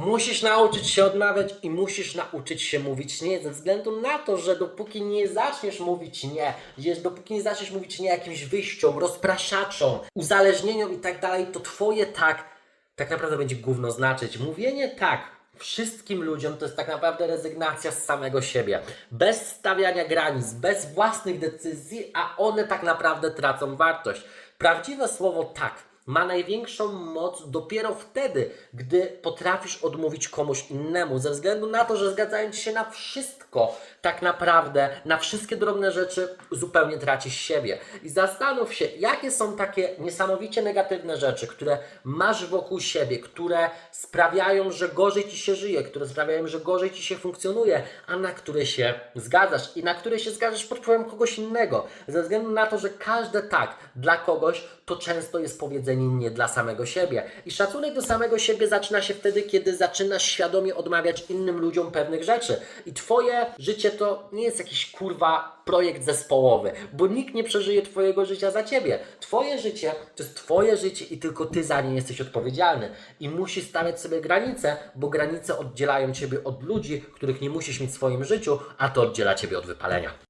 Musisz nauczyć się odmawiać i musisz nauczyć się mówić nie, ze względu na to, że dopóki nie zaczniesz mówić nie, dopóki nie zaczniesz mówić nie jakimś wyjściom, rozpraszaczom, uzależnieniom i tak dalej, to twoje tak tak naprawdę będzie gówno znaczyć. Mówienie tak wszystkim ludziom to jest tak naprawdę rezygnacja z samego siebie. Bez stawiania granic, bez własnych decyzji, a one tak naprawdę tracą wartość. Prawdziwe słowo tak ma największą moc dopiero wtedy, gdy potrafisz odmówić komuś innemu, ze względu na to, że zgadzając się na wszystko, tak naprawdę na wszystkie drobne rzeczy zupełnie tracisz siebie. I zastanów się, jakie są takie niesamowicie negatywne rzeczy, które masz wokół siebie, które sprawiają, że gorzej ci się żyje, które sprawiają, że gorzej ci się funkcjonuje, a na które się zgadzasz i na które się zgadzasz pod wpływem kogoś innego. Ze względu na to, że każde tak dla kogoś to często jest powiedzenie nie dla samego siebie. I szacunek do samego siebie zaczyna się wtedy, kiedy zaczynasz świadomie odmawiać innym ludziom pewnych rzeczy. I twoje życie to nie jest jakiś kurwa projekt zespołowy, bo nikt nie przeżyje twojego życia za ciebie. Twoje życie to jest twoje życie i tylko ty za nie jesteś odpowiedzialny. I musisz stawiać sobie granice, bo granice oddzielają ciebie od ludzi, których nie musisz mieć w swoim życiu, a to oddziela ciebie od wypalenia.